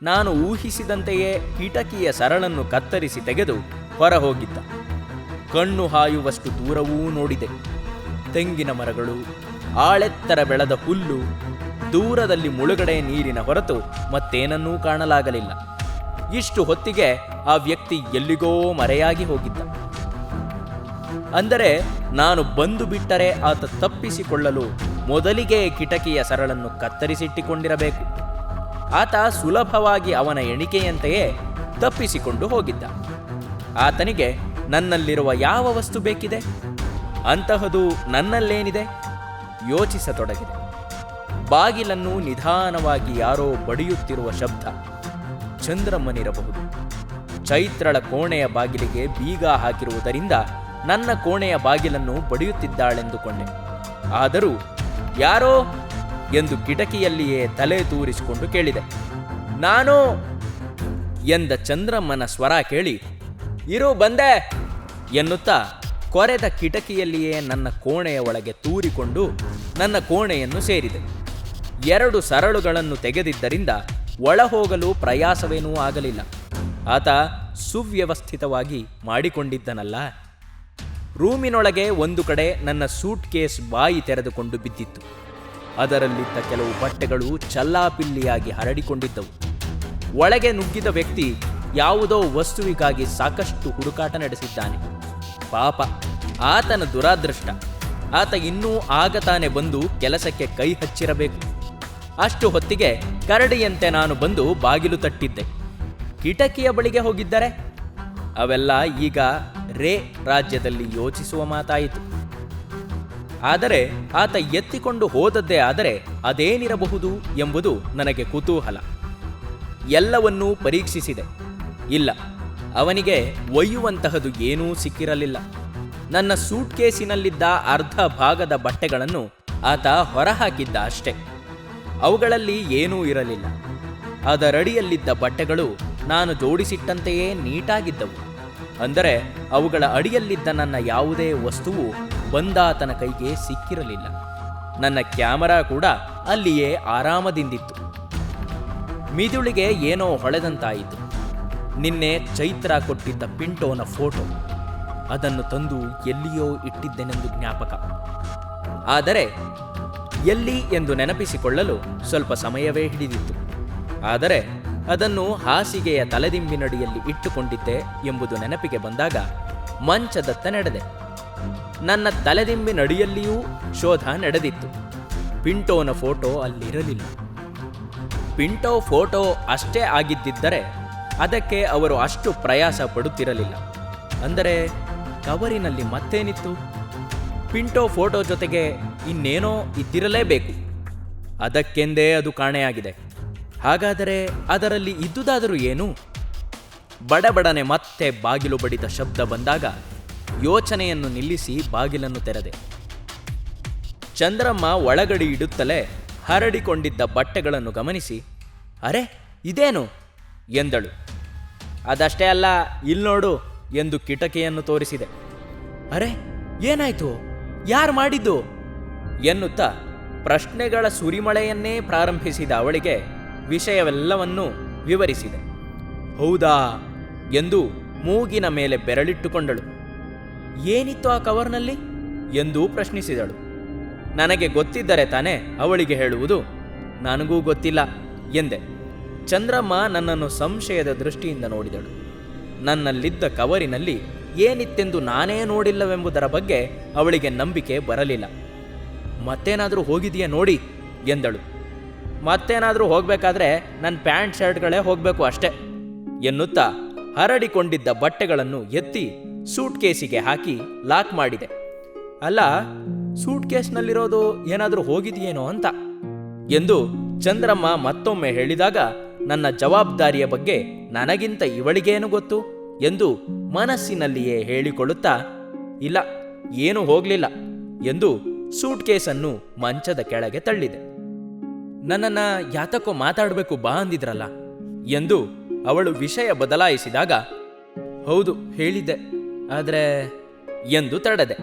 Speaker 1: ನಾನು ಊಹಿಸಿದಂತೆಯೇ ಕಿಟಕಿಯ ಸರಳನ್ನು ಕತ್ತರಿಸಿ ತೆಗೆದು ಹೊರಹೋಗಿದ್ದ. ಕಣ್ಣು ಹಾಯುವಷ್ಟು ದೂರವೂ ನೋಡಿದೆ. ತೆಂಗಿನ ಮರಗಳು, ಆಳೆತ್ತರ ಬೆಳೆದ ಹುಲ್ಲು ದೂರದಲ್ಲಿ ಮುಳುಗಡೆ ನೀರಿನ ಹೊರತು ಮತ್ತೇನನ್ನೂ ಕಾಣಲಾಗಲಿಲ್ಲ. ಇಷ್ಟು ಹೊತ್ತಿಗೆ ಆ ವ್ಯಕ್ತಿ ಎಲ್ಲಿಗೋ ಮರೆಯಾಗಿ ಹೋಗಿದ್ದ. ಅಂದರೆ ನಾನು ಬಂದು ಬಿಟ್ಟರೆ ಆತ ತಪ್ಪಿಸಿಕೊಳ್ಳಲು ಮೊದಲಿಗೆ ಕಿಟಕಿಯ ಸರಳನ್ನು ಕತ್ತರಿಸಿಟ್ಟಿಕೊಂಡಿರಬೇಕು. ಆತ ಸುಲಭವಾಗಿ ಅವನ ಎಣಿಕೆಯಂತೆಯೇ ತಪ್ಪಿಸಿಕೊಂಡು ಹೋಗಿದ್ದ. ಆತನಿಗೆ ನನ್ನಲ್ಲಿರುವ ಯಾವ ವಸ್ತು ಬೇಕಿದೆ? ಅಂತಹದು ನನ್ನಲ್ಲೇನಿದೆ? ಯೋಚಿಸತೊಡಗಿದೆ. ಬಾಗಿಲನ್ನು ನಿಧಾನವಾಗಿ ಯಾರೋ ಬಡಿಯುತ್ತಿರುವ ಶಬ್ದ ಚಂದ್ರಮ್ಮನಿರಬಹುದು. ಚೈತ್ರಳ ಕೋಣೆಯ ಬಾಗಿಲಿಗೆ ಬೀಗ ಹಾಕಿರುವುದರಿಂದ ನನ್ನ ಕೋಣೆಯ ಬಾಗಿಲನ್ನು ಬಡಿಯುತ್ತಿದ್ದಾಳೆಂದುಕೊಂಡೆ. ಆದರೂ ಯಾರೋ ಎಂದು ಕಿಟಕಿಯಲ್ಲಿಯೇ ತಲೆ ತೂರಿಸಿಕೊಂಡು ಕೇಳಿದೆ. ನಾನು? ಎಂದ ಚಂದ್ರಮ್ಮನ ಸ್ವರ ಕೇಳಿ, ಇರು, ಬಂದೆ! ಎನ್ನುತ್ತಾ ಕೊರೆದ ಕಿಟಕಿಯಲ್ಲಿಯೇ ನನ್ನ ಕೋಣೆಯ ಒಳಗೆ ತೂರಿಕೊಂಡು ನನ್ನ ಕೋಣೆಯನ್ನು ಸೇರಿದೆ. ಎರಡು ಸರಳುಗಳನ್ನು ತೆಗೆದಿದ್ದರಿಂದ ಒಳಹೋಗಲು ಪ್ರಯಾಸವೇನೂ ಆಗಲಿಲ್ಲ. ಆತ ಸುವ್ಯವಸ್ಥಿತವಾಗಿ ಮಾಡಿಕೊಂಡಿದ್ದನಲ್ಲ. ರೂಮಿನೊಳಗೆ ಒಂದು ಕಡೆ ನನ್ನ ಸೂಟ್ ಕೇಸ್ ಬಾಯಿ ತೆರೆದುಕೊಂಡು ಬಿದ್ದಿತ್ತು. ಅದರಲ್ಲಿದ್ದ ಕೆಲವು ಬಟ್ಟೆಗಳು ಚಲ್ಲಾಪಿಲ್ಲಿಯಾಗಿ ಹರಡಿಕೊಂಡಿದ್ದವು. ಒಳಗೆ ನುಗ್ಗಿದ ವ್ಯಕ್ತಿ ಯಾವುದೋ ವಸ್ತುವಿಗಾಗಿ ಸಾಕಷ್ಟು ಹುಡುಕಾಟ ನಡೆಸಿದ್ದಾನೆ. ಪಾಪ, ಆತನ ದುರಾದೃಷ್ಟ. ಆತ ಇನ್ನೂ ಆಗ ತಾನೆ ಬಂದು ಕೆಲಸಕ್ಕೆ ಕೈ ಹಚ್ಚಿರಬೇಕು. ಅಷ್ಟು ಹೊತ್ತಿಗೆ ಕರಡಿಯಂತೆ ನಾನು ಬಂದು ಬಾಗಿಲು ತಟ್ಟಿದ್ದೆ. ಕಿಟಕಿಯ ಬಳಿಗೆ ಹೋಗಿದ್ದರೆ? ಅವೆಲ್ಲ ಈಗ ರೇ ರಾಜ್ಯದಲ್ಲಿ ಯೋಚಿಸುವ ಮಾತಾಯಿತು. ಆದರೆ ಆತ ಎತ್ತಿಕೊಂಡು ಹೋದದ್ದೇ ಆದರೆ ಅದೇನಿರಬಹುದು ಎಂಬುದು ನನಗೆ ಕುತೂಹಲ. ಎಲ್ಲವನ್ನೂ ಪರೀಕ್ಷಿಸಿದೆ. ಇಲ್ಲ, ಅವನಿಗೆ ಒಯ್ಯುವಂತಹದು ಏನೂ ಸಿಕ್ಕಿರಲಿಲ್ಲ. ನನ್ನ ಸೂಟ್ಕೇಸಿನಲ್ಲಿದ್ದ ಅರ್ಧ ಭಾಗದ ಬಟ್ಟೆಗಳನ್ನು ಆತ ಹೊರಹಾಕಿದ್ದ ಅಷ್ಟೆ. ಅವುಗಳಲ್ಲಿ ಏನೂ ಇರಲಿಲ್ಲ. ಅದರಡಿಯಲ್ಲಿದ್ದ ಬಟ್ಟೆಗಳು ನಾನು ಜೋಡಿಸಿಟ್ಟಂತೆಯೇ ನೀಟಾಗಿದ್ದವು. ಅಂದರೆ ಅವುಗಳ ಅಡಿಯಲ್ಲಿದ್ದ ನನ್ನ ಯಾವುದೇ ವಸ್ತುವು ಬಂದಾತನ ಕೈಗೆ ಸಿಕ್ಕಿರಲಿಲ್ಲ. ನನ್ನ ಕ್ಯಾಮರಾ ಕೂಡ ಅಲ್ಲಿಯೇ ಆರಾಮದಿಂದಿತ್ತು. ಮಿದುಳಿಗೆ ಏನೋ ಹೊಳೆದಂತಾಯಿತು. ನಿನ್ನೆ ಚೈತ್ರ ಕೊಟ್ಟಿದ್ದ ಪಿಂಟೋನ ಫೋಟೋ. ಅದನ್ನು ತಂದು ಎಲ್ಲಿಯೋ ಇಟ್ಟಿದ್ದೆನೆಂದು ಜ್ಞಾಪಕ. ಆದರೆ ಎಲ್ಲಿ ಎಂದು ನೆನಪಿಸಿಕೊಳ್ಳಲು ಸ್ವಲ್ಪ ಸಮಯವೇ ಹಿಡಿದಿತ್ತು. ಆದರೆ ಅದನ್ನು ಹಾಸಿಗೆಯ ತಲೆದಿಂಬಿನಡಿಯಲ್ಲಿ ಇಟ್ಟುಕೊಂಡಿದ್ದೆ ಎಂಬುದು ನೆನಪಿಗೆ ಬಂದಾಗ ಮಂಚದತ್ತ ನಡೆದೆ. ನನ್ನ ತಲೆದಿಂಬಿನಡಿಯಲ್ಲಿಯೂ ಶೋಧ ನಡೆದಿತ್ತು. ಪಿಂಟೋನ ಫೋಟೋ ಅಲ್ಲಿರಲಿಲ್ಲ. ಪಿಂಟೋ ಫೋಟೋ ಅಷ್ಟೇ ಆಗಿದ್ದಿದ್ದರೆ ಅದಕ್ಕೆ ಅವರು ಅಷ್ಟು ಪ್ರಯಾಸ ಪಡುತ್ತಿರಲಿಲ್ಲ. ಅಂದರೆ ಕವರಿನಲ್ಲಿ ಮತ್ತೇನಿತ್ತು? ಪಿಂಟೋ ಫೋಟೋ ಜೊತೆಗೆ ಇನ್ನೇನೋ ಇದ್ದಿರಲೇಬೇಕು. ಅದಕ್ಕೆಂದೇ ಅದು ಕಾಣೆಯಾಗಿದೆ. ಹಾಗಾದರೆ ಅದರಲ್ಲಿ ಇದ್ದುದಾದರೂ ಏನು? ಬಡಬಡನೆ ಮತ್ತೆ ಬಾಗಿಲು ಬಡಿದ ಶಬ್ದ ಬಂದಾಗ ಯೋಚನೆಯನ್ನು ನಿಲ್ಲಿಸಿ ಬಾಗಿಲನ್ನು ತೆರೆದೆ. ಚಂದ್ರಮ್ಮ ಒಳಗಡೆ ಇಡುತ್ತಲೇ ಹರಡಿಕೊಂಡಿದ್ದ ಬಟ್ಟೆಗಳನ್ನು ಗಮನಿಸಿ, ಅರೆ, ಇದೇನು? ಎಂದಳು. ಅದಷ್ಟೇ ಅಲ್ಲ ಇಲ್ಲಿ ನೋಡು, ಎಂದು ಕಿಟಕಿಯನ್ನು ತೋರಿಸಿದೆ. ಅರೆ, ಏನಾಯ್ತು? ಯಾರು ಮಾಡಿದ್ದು? ಎನ್ನುತ್ತಾ ಪ್ರಶ್ನೆಗಳ ಸುರಿಮಳೆಯನ್ನೇ ಪ್ರಾರಂಭಿಸಿದ ಅವಳಿಗೆ ವಿಷಯವೆಲ್ಲವನ್ನೂ ವಿವರಿಸಿದೆ. ಹೌದಾ? ಎಂದು ಮೂಗಿನ ಮೇಲೆ ಬೆರಳಿಟ್ಟುಕೊಂಡಳು. ಏನಿತ್ತು ಆ ಕವರ್ನಲ್ಲಿ? ಎಂದು ಪ್ರಶ್ನಿಸಿದಳು. ನನಗೆ ಗೊತ್ತಿದ್ದರೆ ತಾನೇ ಅವಳಿಗೆ ಹೇಳುವುದು? ನನಗೂ ಗೊತ್ತಿಲ್ಲ ಎಂದೆ. ಚಂದ್ರಮ್ಮ ನನ್ನನ್ನು ಸಂಶಯದ ದೃಷ್ಟಿಯಿಂದ ನೋಡಿದಳು. ನನ್ನಲ್ಲಿದ್ದ ಕವರಿನಲ್ಲಿ ಏನಿತ್ತೆಂದು ನಾನೇ ನೋಡಿಲ್ಲವೆಂಬುದರ ಬಗ್ಗೆ ಅವಳಿಗೆ ನಂಬಿಕೆ ಬರಲಿಲ್ಲ. ಮತ್ತೇನಾದರೂ ಹೋಗಿದೆಯಾ ನೋಡಿ, ಎಂದಳು. ಮತ್ತೇನಾದರೂ ಹೋಗಬೇಕಾದ್ರೆ ನನ್ನ ಪ್ಯಾಂಟ್ ಶರ್ಟ್ಗಳೇ ಹೋಗಬೇಕು ಅಷ್ಟೇ, ಎನ್ನುತ್ತಾ ಹರಡಿಕೊಂಡಿದ್ದ ಬಟ್ಟೆಗಳನ್ನು ಎತ್ತಿ ಸೂಟ್ ಕೇಸಿಗೆ ಹಾಕಿ ಲಾಕ್ ಮಾಡಿದೆ. ಅಲ್ಲ ಸೂಟ್ ಕೇಸ್ನಲ್ಲಿರೋದು ಏನಾದರೂ ಹೋಗಿದೆಯೇನೋ ಅಂತ, ಎಂದು ಚಂದ್ರಮ್ಮ ಮತ್ತೊಮ್ಮೆ ಹೇಳಿದಾಗ ನನ್ನ ಜವಾಬ್ದಾರಿಯ ಬಗ್ಗೆ ನನಗಿಂತ ಇವಳಿಗೇನು ಗೊತ್ತು, ಎಂದು ಮನಸ್ಸಿನಲ್ಲಿಯೇ ಹೇಳಿಕೊಳ್ಳುತ್ತಾ, ಇಲ್ಲ, ಏನೂ ಹೋಗಲಿಲ್ಲ, ಎಂದು ಸೂಟ್ ಕೇಸನ್ನು ಮಂಚದ ಕೆಳಗೆ ತಳ್ಳಿದೆ. ನನ್ನನ್ನ ಯಾತಕ್ಕೋ ಮಾತಾಡಬೇಕು ಬಾ ಅಂದಿದ್ರಲ್ಲ ಎಂದು ಅವಳು ವಿಷಯ ಬದಲಾಯಿಸಿದಾಗ, ಹೌದು ಹೇಳಿದ್ದೆ, ಆದರೆ ಎಂದು ತಡದೆ.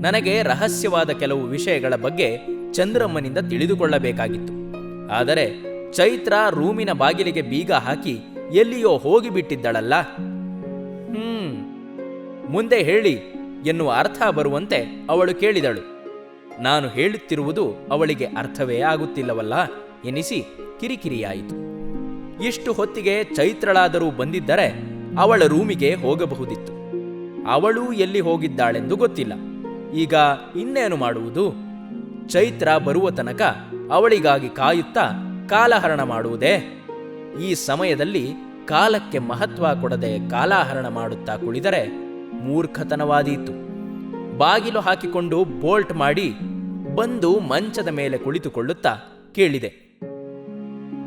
Speaker 1: ನನಗೆ ರಹಸ್ಯವಾದ ಕೆಲವು ವಿಷಯಗಳ ಬಗ್ಗೆ ಚಂದ್ರಮ್ಮನಿಂದ ತಿಳಿದುಕೊಳ್ಳಬೇಕಾಗಿತ್ತು. ಆದರೆ ಚೈತ್ರ ರೂಮಿನ ಬಾಗಿಲಿಗೆ ಬೀಗ ಹಾಕಿ ಎಲ್ಲಿಯೋ ಹೋಗಿಬಿಟ್ಟಿದ್ದಳಲ್ಲ. ಹ್ಮ್, ಮುಂದೆ ಹೇಳಿ ಎನ್ನುವ ಅರ್ಥ ಬರುವಂತೆ ಅವಳು ಕೇಳಿದಳು. ನಾನು ಹೇಳುತ್ತಿರುವುದು ಅವಳಿಗೆ ಅರ್ಥವೇ ಆಗುತ್ತಿಲ್ಲವಲ್ಲ? ಎನಿಸಿ ಕಿರಿಕಿರಿಯಾಯಿತು. ಇಷ್ಟು ಹೊತ್ತಿಗೆ ಚೈತ್ರಳಾದರೂ ಬಂದಿದ್ದರೆ ಅವಳ ರೂಮಿಗೆ ಹೋಗಬಹುದಿತ್ತು. ಅವಳು ಎಲ್ಲಿ ಹೋಗಿದ್ದಾಳೆಂದು ಗೊತ್ತಿಲ್ಲ. ಈಗ ಇನ್ನೇನು ಮಾಡುವುದು? ಚೈತ್ರ ಬರುವ ತನಕ ಅವಳಿಗಾಗಿ ಕಾಯುತ್ತಾ ಕಾಲಹರಣ ಮಾಡುವುದೇ? ಈ ಸಮಯದಲ್ಲಿ ಕಾಲಕ್ಕೆ ಮಹತ್ವ ಕೊಡದೆ ಕಾಲಹರಣ ಮಾಡುತ್ತಾ ಕುಳಿದರೆ ಮೂರ್ಖತನವಾದೀತು. ಬಾಗಿಲು ಹಾಕಿಕೊಂಡು ಬೋಲ್ಟ್ ಮಾಡಿ ಬಂದು ಮಂಚದ ಮೇಲೆ ಕುಳಿತುಕೊಳ್ಳುತ್ತಾ ಕೇಳಿದೆ,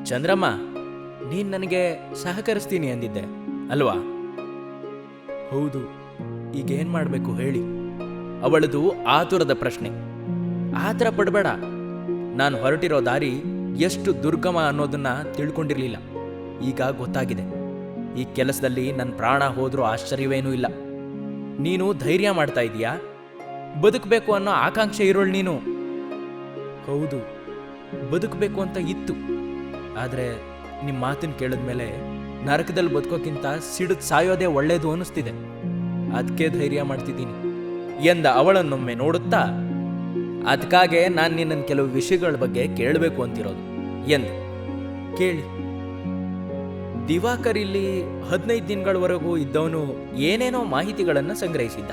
Speaker 1: ಚಂದ್ರಮ್ಮ, ನೀನು ನನಗೆ ಸಹಕರಿಸ್ತೀನಿ ಅಂದಿದ್ದೆ, ಅಲ್ವಾ? ಹೌದು, ಈಗೇನ್ ಮಾಡಬೇಕು ಹೇಳಿ. ಅವಳದು ಆತುರದ ಪ್ರಶ್ನೆ. ಆತರ ಪಡಬೇಡ, ನಾನು ಹೊರಟಿರೋ ದಾರಿ ಎಷ್ಟು ದುರ್ಗಮ ಅನ್ನೋದನ್ನ ತಿಳ್ಕೊಂಡಿರಲಿಲ್ಲ. ಈಗ ಗೊತ್ತಾಗಿದೆ. ಈ ಕೆಲಸದಲ್ಲಿ ನನ್ನ ಪ್ರಾಣ ಹೋದರೂ ಆಶ್ಚರ್ಯವೇನೂ ಇಲ್ಲ. ನೀನು ಧೈರ್ಯ ಮಾಡ್ತಾ ಇದೀಯಾ? ಬದುಕಬೇಕು ಅನ್ನೋ ಆಕಾಂಕ್ಷೆ ಇರೋಳು ನೀನು. ಹೌದು, ಬದುಕಬೇಕು ಅಂತ ಇತ್ತು. ಆದರೆ ನಿಮ್ಮ ಮಾತನ್ನು ಕೇಳಿದ್ಮೇಲೆ ನರಕದಲ್ಲಿ ಬದುಕೋಕ್ಕಿಂತ ಸಿಡಿದು ಸಾಯೋದೇ ಒಳ್ಳೆಯದು ಅನ್ನಿಸ್ತಿದೆ. ಅದಕ್ಕೆ ಧೈರ್ಯ ಮಾಡ್ತಿದ್ದೀನಿ. ಎಂದ ಅವಳನ್ನೊಮ್ಮೆ ನೋಡುತ್ತಾ ಅದಕ್ಕಾಗೆ ನಾನು ನಿನ್ನನ್ನು ಕೆಲವು ವಿಷಯಗಳ ಬಗ್ಗೆ ಕೇಳಬೇಕು ಅಂತಿರೋದು. ಎಂದು, ಕೇಳಿ. ದಿವಾಕರ್ ಇಲ್ಲಿ ಹದಿನೈದು ದಿನಗಳವರೆಗೂ ಇದ್ದವನು ಏನೇನೋ ಮಾಹಿತಿಗಳನ್ನು ಸಂಗ್ರಹಿಸಿದ್ದ.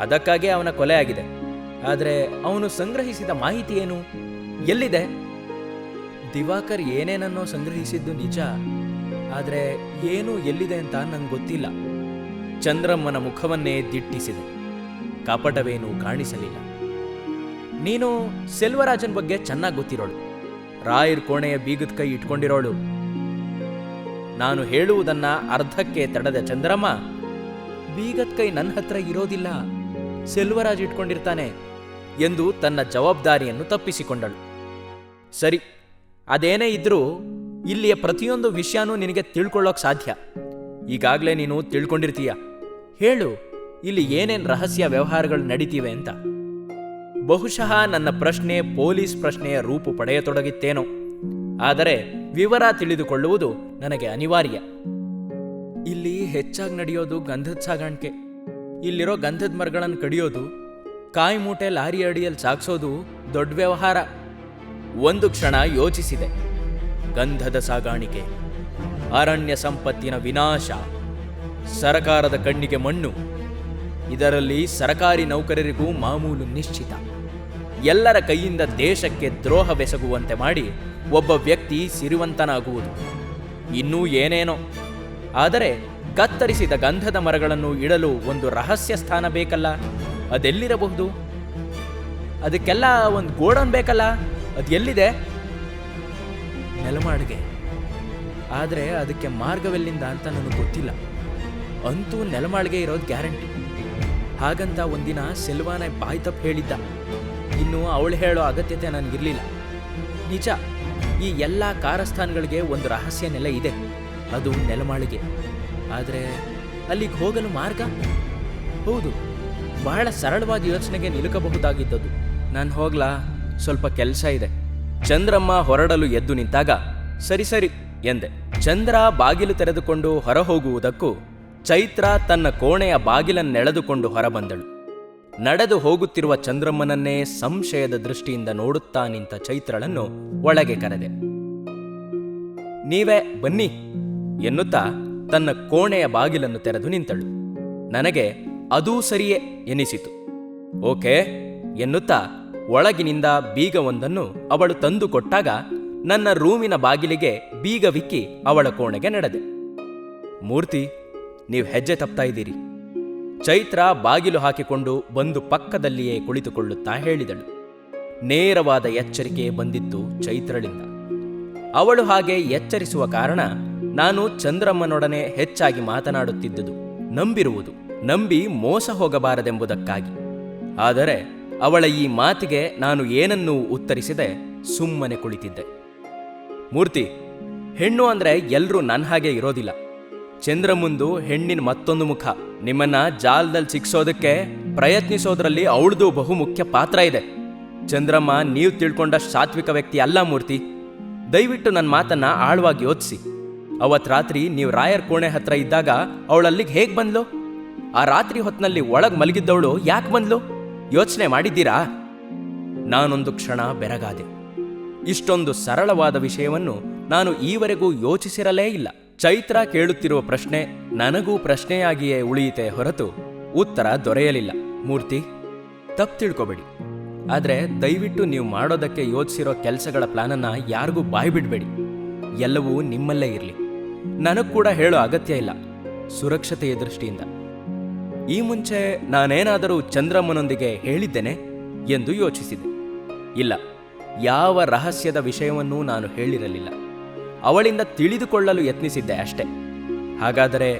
Speaker 1: ಅದಕ್ಕಾಗಿ ಅವನ ಕೊಲೆ ಆಗಿದೆ. ಆದರೆ ಅವನು ಸಂಗ್ರಹಿಸಿದ ಮಾಹಿತಿ ಏನು? ಎಲ್ಲಿದೆ? ದಿವಾಕರ್ ಏನೇನನ್ನೋ ಸಂಗ್ರಹಿಸಿದ್ದು ನಿಜ, ಆದರೆ ಏನು ಎಲ್ಲಿದೆ ಅಂತ ನಂಗೆ ಗೊತ್ತಿಲ್ಲ. ಚಂದ್ರಮ್ಮನ ಮುಖವನ್ನೇ ದಿಟ್ಟಿಸಿದೆ. ಕಪಟವೇನೂ ಕಾಣಿಸಲಿಲ್ಲ. ನೀನು ಸೆಲ್ವರಾಜನ್ ಬಗ್ಗೆ ಚೆನ್ನಾಗಿ ಗೊತ್ತಿರೋಳು. ರಾಯರ್ ಕೋಣೆಯ ಬೀಗದ ಕೈ ಇಟ್ಕೊಂಡಿರೋಳು. ನಾನು ಹೇಳುವುದನ್ನ ಅರ್ಧಕ್ಕೆ ತಡೆದ ಚಂದ್ರಮ್ಮ, ಬೀಗದ ಕೈ ನನ್ನ ಹತ್ರ ಇರೋದಿಲ್ಲ. ಸೆಲ್ವರಾಜ್ ಇಟ್ಕೊಂಡಿರ್ತಾನೆ. ಎಂದು ತನ್ನ ಜವಾಬ್ದಾರಿಯನ್ನು ತಪ್ಪಿಸಿಕೊಂಡಳು. ಸರಿ, ಅದೇನೇ ಇದ್ರೂ ಇಲ್ಲಿಯ ಪ್ರತಿಯೊಂದು ವಿಷಯನೂ ನಿನಗೆ ತಿಳ್ಕೊಳ್ಳೋಕ್ ಸಾಧ್ಯ. ಈಗಾಗಲೇ ನೀನು ತಿಳ್ಕೊಂಡಿರ್ತೀಯ. ಹೇಳು, ಇಲ್ಲಿ ಏನೇನ್ ರಹಸ್ಯ ವ್ಯವಹಾರಗಳು ನಡೀತಿವೆ ಅಂತ. ಬಹುಶಃ ನನ್ನ ಪ್ರಶ್ನೆ ಪೊಲೀಸ್ ಪ್ರಶ್ನೆಯ ರೂಪು ಪಡೆಯತೊಡಗಿತ್ತೇನೋ. ಆದರೆ ವಿವರ ತಿಳಿದುಕೊಳ್ಳುವುದು ನನಗೆ ಅನಿವಾರ್ಯ. ಇಲ್ಲಿ ಹೆಚ್ಚಾಗಿ ನಡೆಯೋದು ಗಂಧದ ಸಾಗಾಣಿಕೆ. ಇಲ್ಲಿರೋ ಗಂಧದ ಮರಗಳನ್ನು ಕಡಿಯೋದು ಕಾಯಿ ಮೂಟೆ ಲಾರಿ ಅಡಿಯಲ್ಲಿ ಸಾಗಿಸೋದು ದೊಡ್ಡ ವ್ಯವಹಾರ. ಒಂದು ಕ್ಷಣ ಯೋಚಿಸಿದೆ. ಗಂಧದ ಸಾಗಾಣಿಕೆ, ಅರಣ್ಯ ಸಂಪತ್ತಿನ ವಿನಾಶ, ಸರಕಾರದ ಕಣ್ಣಿಗೆ ಮಣ್ಣು. ಇದರಲ್ಲಿ ಸರಕಾರಿ ನೌಕರರಿಗೂ ಮಾಮೂಲು ನಿಶ್ಚಿತ. ಎಲ್ಲರ ಕೈಯಿಂದ ದೇಶಕ್ಕೆ ದ್ರೋಹವೆಸಗುವಂತೆ ಮಾಡಿ ಒಬ್ಬ ವ್ಯಕ್ತಿ ಸಿರಿವಂತನಾಗುವುದು. ಇನ್ನೂ ಏನೇನೋ. ಆದರೆ ಕತ್ತರಿಸಿದ ಗಂಧದ ಮರಗಳನ್ನು ಇಡಲು ಒಂದು ರಹಸ್ಯ ಸ್ಥಾನ ಬೇಕಲ್ಲ? ಅದೆಲ್ಲಿರಬಹುದು? ಅದಕ್ಕೆಲ್ಲ ಒಂದು ಗೋಡೌನ್ ಬೇಕಲ್ಲ? ಅದು ಎಲ್ಲಿದೆ? ನೆಲಮಾಡಿಗೆ. ಆದರೆ ಅದಕ್ಕೆ ಮಾರ್ಗವೆಲ್ಲಿಂದ ಅಂತ ನನಗೆ ಗೊತ್ತಿಲ್ಲ. ಅಂತೂ ನೆಲಮಾಳಿಗೆ ಇರೋದು ಗ್ಯಾರಂಟಿ. ಹಾಗಂತ ಒಂದಿನ ಸೆಲ್ವಾನ ಬಾಯ್ ತಪ್ಪು ಹೇಳಿದ್ದ. ಇನ್ನು ಅವಳು ಹೇಳೋ ಅಗತ್ಯತೆ ನನಗಿರಲಿಲ್ಲ. ನಿಜ, ಈ ಎಲ್ಲ ಕಾರಸ್ಥಾನಗಳಿಗೆ ಒಂದು ರಹಸ್ಯ ನೆಲೆ ಇದೆ. ಅದು ನೆಲಮಾಳಿಗೆ. ಆದರೆ ಅಲ್ಲಿಗೆ ಹೋಗಲು ಮಾರ್ಗ? ಹೌದು. ಬಹಳ ಸರಳವಾದ ಯೋಚನೆಗೆ ನಿಲುಕಬಹುದಾಗಿದ್ದದು ನಾನು ಹೋಗ್ಲಾ? ಸ್ವಲ್ಪ ಕೆಲಸ ಇದೆ. ಚಂದ್ರಮ್ಮ ಹೊರಡಲು ಎದ್ದು ನಿಂತಾಗ, ಸರಿ ಸರಿ ಎಂದೆ. ಚಂದ್ರ ಬಾಗಿಲು ತೆರೆದುಕೊಂಡು ಹೊರಹೋಗುವುದಕ್ಕೂ ಚೈತ್ರ ತನ್ನ ಕೋಣೆಯ ಬಾಗಿಲನ್ನೆಳೆದುಕೊಂಡು ಹೊರಬಂದಳು. ನಡೆದು ಹೋಗುತ್ತಿರುವ ಚಂದ್ರಮ್ಮನನ್ನೇ ಸಂಶಯದ ದೃಷ್ಟಿಯಿಂದ ನೋಡುತ್ತಾ ನಿಂತ ಚೈತ್ರಳನ್ನು ಒಳಗೆ ಕರೆದೆ. ನೀವೇ ಬನ್ನಿ ಎನ್ನುತ್ತಾ ತನ್ನ ಕೋಣೆಯ ಬಾಗಿಲನ್ನು ತೆರೆದು ನಿಂತಳು. ನನಗೆ ಅದೂ ಸರಿಯೇ ಎನಿಸಿತು. ಓಕೆ, ಎನ್ನುತ್ತಾ ಒಳಗಿನಿಂದ ಬೀಗವೊಂದನ್ನು ಅವಳು ತಂದು ಕೊಟ್ಟಾಗ ನನ್ನ ರೂಮಿನ ಬಾಗಿಲಿಗೆ ಬೀಗವಿಕ್ಕಿ ಅವಳ ಕೋಣೆಗೆ ನಡೆದೆ. ಮೂರ್ತಿ, ನೀವು ಹೆಜ್ಜೆ ತಪ್ತಾ ಇದ್ದೀರಿ. ಚೈತ್ರ ಬಾಗಿಲು ಹಾಕಿಕೊಂಡು ಬಂದು ಪಕ್ಕದಲ್ಲಿಯೇ ಕುಳಿತುಕೊಳ್ಳುತ್ತಾ ಹೇಳಿದಳು. ನೇರವಾದ ಎಚ್ಚರಿಕೆ ಬಂದಿತ್ತು ಚೈತ್ರಳಿಂದ. ಅವಳು ಹಾಗೆ ಎಚ್ಚರಿಸುವ ಕಾರಣ ನಾನು ಚಂದ್ರಮ್ಮನೊಡನೆ ಹೆಚ್ಚಾಗಿ ಮಾತನಾಡುತ್ತಿದ್ದುದು, ನಂಬಿರುವುದು. ನಂಬಿ ಮೋಸ ಹೋಗಬಾರದೆಂಬುದಕ್ಕಾಗಿ. ಆದರೆ ಅವಳ ಈ ಮಾತಿಗೆ ನಾನು ಏನನ್ನೂ ಉತ್ತರಿಸಿದೆ ಸುಮ್ಮನೆ ಕುಳಿತಿದ್ದೆ. ಮೂರ್ತಿ, ಹೆಣ್ಣು ಅಂದ್ರೆ ಎಲ್ರೂ ನನ್ನ ಹಾಗೆ ಇರೋದಿಲ್ಲ. ಚಂದ್ರ ಮುಂದು ಹೆಣ್ಣಿನ ಮತ್ತೊಂದು ಮುಖ. ನಿಮ್ಮನ್ನ ಜಾಲದಲ್ಲಿ ಸಿಕ್ಸೋದಕ್ಕೆ ಪ್ರಯತ್ನಿಸೋದ್ರಲ್ಲಿ ಅವಳದು ಬಹುಮುಖ್ಯ ಪಾತ್ರ ಇದೆ. ಚಂದ್ರಮ್ಮ, ನೀವು ತಿಳ್ಕೊಂಡ ಸಾತ್ವಿಕ ವ್ಯಕ್ತಿ ಅಲ್ಲ ಮೂರ್ತಿ. ದಯವಿಟ್ಟು ನನ್ನ ಮಾತನ್ನ ಆಳವಾಗಿ ಯೋಚಿಸಿ. ಅವತ್ ರಾತ್ರಿ ನೀವು ರಾಯರ್ ಕೋಣೆ ಹತ್ರ ಇದ್ದಾಗ ಅವಳಲ್ಲಿಗೆ ಹೇಗ್ ಬಂದ್ಲು? ಆ ರಾತ್ರಿ ಹೊತ್ನಲ್ಲಿ ಒಳಗ್ ಮಲಗಿದ್ದವಳು ಯಾಕೆ ಬಂದ್ಲು? ಯೋಚನೆ ಮಾಡಿದ್ದೀರಾ? ನಾನೊಂದು ಕ್ಷಣ ಬೆರಗಾದೆ. ಇಷ್ಟೊಂದು ಸರಳವಾದ ವಿಷಯವನ್ನು ನಾನು ಈವರೆಗೂ ಯೋಚಿಸಿರಲೇ ಇಲ್ಲ. ಚೈತ್ರ ಕೇಳುತ್ತಿರುವ ಪ್ರಶ್ನೆ ನನಗೂ ಪ್ರಶ್ನೆಯಾಗಿಯೇ ಉಳಿಯಿತೆ ಹೊರತು ಉತ್ತರ ದೊರೆಯಲಿಲ್ಲ. ಮೂರ್ತಿ, ತಪ್ಪು ತಿಳ್ಕೊಬೇಡಿ. ಆದರೆ ದಯವಿಟ್ಟು ನೀವು ಮಾಡೋದಕ್ಕೆ ಯೋಚಿಸಿರೋ ಕೆಲಸಗಳ ಪ್ಲಾನನ್ನ ಯಾರಿಗೂ ಬಾಯ್ಬಿಡ್ಬೇಡಿ ಎಲ್ಲವೂ ನಿಮ್ಮಲ್ಲೇ ಇರಲಿ. ನನಗೂ ಕೂಡ ಹೇಳೋ ಅಗತ್ಯ ಇಲ್ಲ. ಸುರಕ್ಷತೆಯ ದೃಷ್ಟಿಯಿಂದ. ಈ ಮುಂಚೆ ನಾನೇನಾದರೂ ಚಂದ್ರಮ್ಮನೊಂದಿಗೆ ಹೇಳಿದ್ದೇನೆ ಎಂದು ಯೋಚಿಸಿದೆ. ಇಲ್ಲ, ಯಾವ ರಹಸ್ಯದ ವಿಷಯವನ್ನೂ ನಾನು ಹೇಳಿರಲಿಲ್ಲ. ಅವಳಿಂದ ತಿಳಿದುಕೊಳ್ಳಲು ಯತ್ನಿಸಿದ್ದೆ ಅಷ್ಟೆ. ಹಾಗಾದರೆ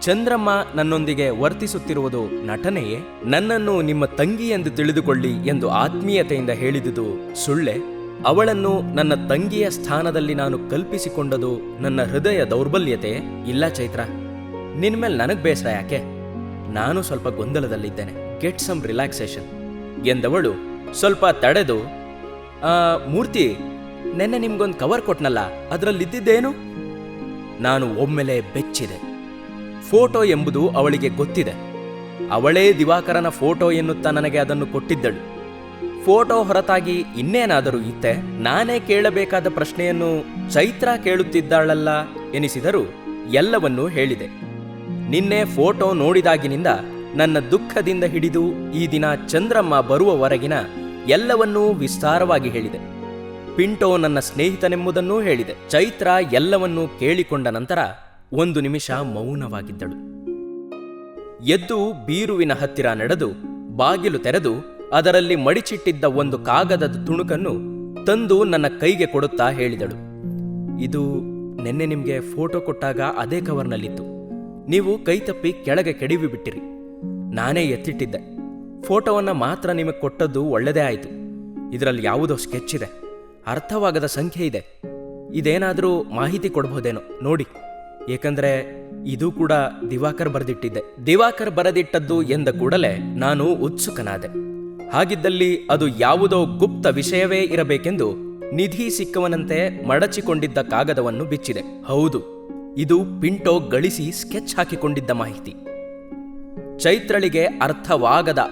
Speaker 1: ಚಂದ್ರಮ್ಮ ನನ್ನೊಂದಿಗೆ ವರ್ತಿಸುತ್ತಿರುವುದು ನಟನೆಯೇ? ನನ್ನನ್ನು ನಿಮ್ಮ ತಂಗಿ ಎಂದು ತಿಳಿದುಕೊಳ್ಳಿ ಎಂದು ಆತ್ಮೀಯತೆಯಿಂದ ಹೇಳಿದುದು ಸುಳ್ಳೆ? ಅವಳನ್ನು ನನ್ನ ತಂಗಿಯ ಸ್ಥಾನದಲ್ಲಿ ನಾನು ಕಲ್ಪಿಸಿಕೊಂಡದು ನನ್ನ ಹೃದಯ ದೌರ್ಬಲ್ಯತೆ ಇಲ್ಲ ಚೈತ್ರ, ನಿನ್ಮೇಲೆ ನನಗೆ ಬೇಸರ ಯಾಕೆ? ನಾನು ಸ್ವಲ್ಪ ಗೊಂದಲದಲ್ಲಿದ್ದೇನೆ. ಗೆಟ್ ಸಮ್ ರಿಲ್ಯಾಕ್ಸೇಷನ್ ಎಂದವಳು ಸ್ವಲ್ಪ ತಡೆದು "ಆ, ಮೂರ್ತಿ ನೆನ್ನೆ ನಿಮ್ಗೊಂದು ಕವರ್ ಕೊಟ್ನಲ್ಲ ಅದರಲ್ಲಿದ್ದೇನು ನಾನು ಒಮ್ಮೆಲೆ ಬೆಚ್ಚಿದೆ. ಫೋಟೋ ಎಂಬುದು ಅವಳಿಗೆ ಗೊತ್ತಿದೆ. ಅವಳೇ ದಿವಾಕರನ ಫೋಟೋ ಎನ್ನುತ್ತಾ ನನಗೆ ಅದನ್ನು ಕೊಟ್ಟಿದ್ದಳು. ಫೋಟೋ ಹೊರತಾಗಿ ಇನ್ನೇನಾದರೂ ಇತ್ತೆ? ನಾನೇ ಕೇಳಬೇಕಾದ ಪ್ರಶ್ನೆಯನ್ನು ಚೈತ್ರ ಕೇಳುತ್ತಿದ್ದಾಳಲ್ಲ ಎನಿಸಿದರೂ ಎಲ್ಲವನ್ನೂ ಹೇಳಿದೆ. ನಿನ್ನೆ ಫೋಟೋ ನೋಡಿದಾಗಿನಿಂದ ನನ್ನ ದುಃಖದಿಂದ ಹಿಡಿದು ಈ ದಿನ ಚಂದ್ರಮ್ಮ ಬರುವವರೆಗಿನ ಎಲ್ಲವನ್ನೂ ವಿಸ್ತಾರವಾಗಿ ಹೇಳಿದೆ. ಪಿಂಟೋ ನನ್ನ ಸ್ನೇಹಿತನೆಂಬುದನ್ನೂ ಹೇಳಿದೆ. ಚೈತ್ರ ಎಲ್ಲವನ್ನೂ ಕೇಳಿಕೊಂಡ ನಂತರ ಒಂದು ನಿಮಿಷ ಮೌನವಾಗಿದ್ದಳು. ಎದ್ದು ಬೀರುವಿನ ಹತ್ತಿರ ನಡೆದು ಬಾಗಿಲು ತೆರೆದು ಅದರಲ್ಲಿ ಮಡಿಚಿಟ್ಟಿದ್ದ ಒಂದು ಕಾಗದದ ತುಣುಕನ್ನು ತಂದು ನನ್ನ ಕೈಗೆ ಕೊಡುತ್ತಾ ಹೇಳಿದಳು. ಇದು ನಿನ್ನೆ ನಿಮಗೆ ಫೋಟೋ ಕೊಟ್ಟಾಗ ಅದೇ ಕವರ್ನಲ್ಲಿತ್ತು. ನೀವು ಕೈತಪ್ಪಿ ಕೆಳಗೆ ಕೆಡವಿ ಬಿಟ್ಟಿರಿ. ನಾನೇ ಎತ್ತಿಟ್ಟಿದ್ದೆ. ಫೋಟೋವನ್ನು ಮಾತ್ರ ನಿಮಗೆ ಕೊಟ್ಟದ್ದು ಒಳ್ಳೆದೇ ಆಯಿತು. ಇದರಲ್ಲಿ ಯಾವುದೋ ಸ್ಕೆಚ್ ಇದೆ. ಅರ್ಥವಾಗದ ಸಂಖ್ಯೆ ಇದೆ. ಇದೇನಾದರೂ ಮಾಹಿತಿ ಕೊಡ್ಬೋದೇನೋ, ನೋಡಿ. ಏಕೆಂದರೆ ಇದು ಕೂಡ ದಿವಾಕರ್ ಬರೆದಿಟ್ಟಿದ್ದೆ. ದಿವಾಕರ್ ಬರೆದಿಟ್ಟದ್ದು ಎಂದ ಕೂಡಲೇ ನಾನು ಉತ್ಸುಕನಾದೆ. ಹಾಗಿದ್ದಲ್ಲಿ ಅದು ಯಾವುದೋ ಗುಪ್ತ ವಿಷಯವೇ ಇರಬೇಕೆಂದು ನಿಧಿ ಸಿಕ್ಕವನಂತೆ ಮಡಚಿಕೊಂಡಿದ್ದ ಕಾಗದವನ್ನು ಬಿಚ್ಚಿದೆ. ಹೌದು. ಇದು ಪಿಂಟೋ ಗಳಿಸಿ ಸ್ಕೆಚ್ ಹಾಕಿಕೊಂಡಿದ್ದ ಮಾಹಿತಿ. ಚೈತ್ರಳಿಗೆ ಅರ್ಥವಾಗದ,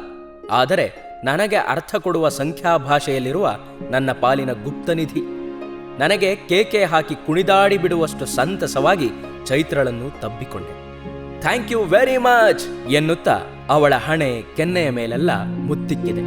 Speaker 1: ಆದರೆ ನನಗೆ ಅರ್ಥ ಕೊಡುವ ಸಂಖ್ಯಾಭಾಷೆಯಲ್ಲಿರುವ ನನ್ನ ಪಾಲಿನ ಗುಪ್ತನಿಧಿ. ನನಗೆ ಕೇಕೆ ಹಾಕಿ ಕುಣಿದಾಡಿ ಬಿಡುವಷ್ಟು ಸಂತಸವಾಗಿ ಚೈತ್ರಳನ್ನು ತಬ್ಬಿಕೊಂಡೆ. ಥ್ಯಾಂಕ್ ಯು ವೆರಿ ಮಚ್ ಎನ್ನುತ್ತಾ ಅವಳ ಹಣೆ ಕೆನ್ನೆಯ ಮೇಲೆಲ್ಲ ಮುತ್ತಿಕ್ಕಿದೆ.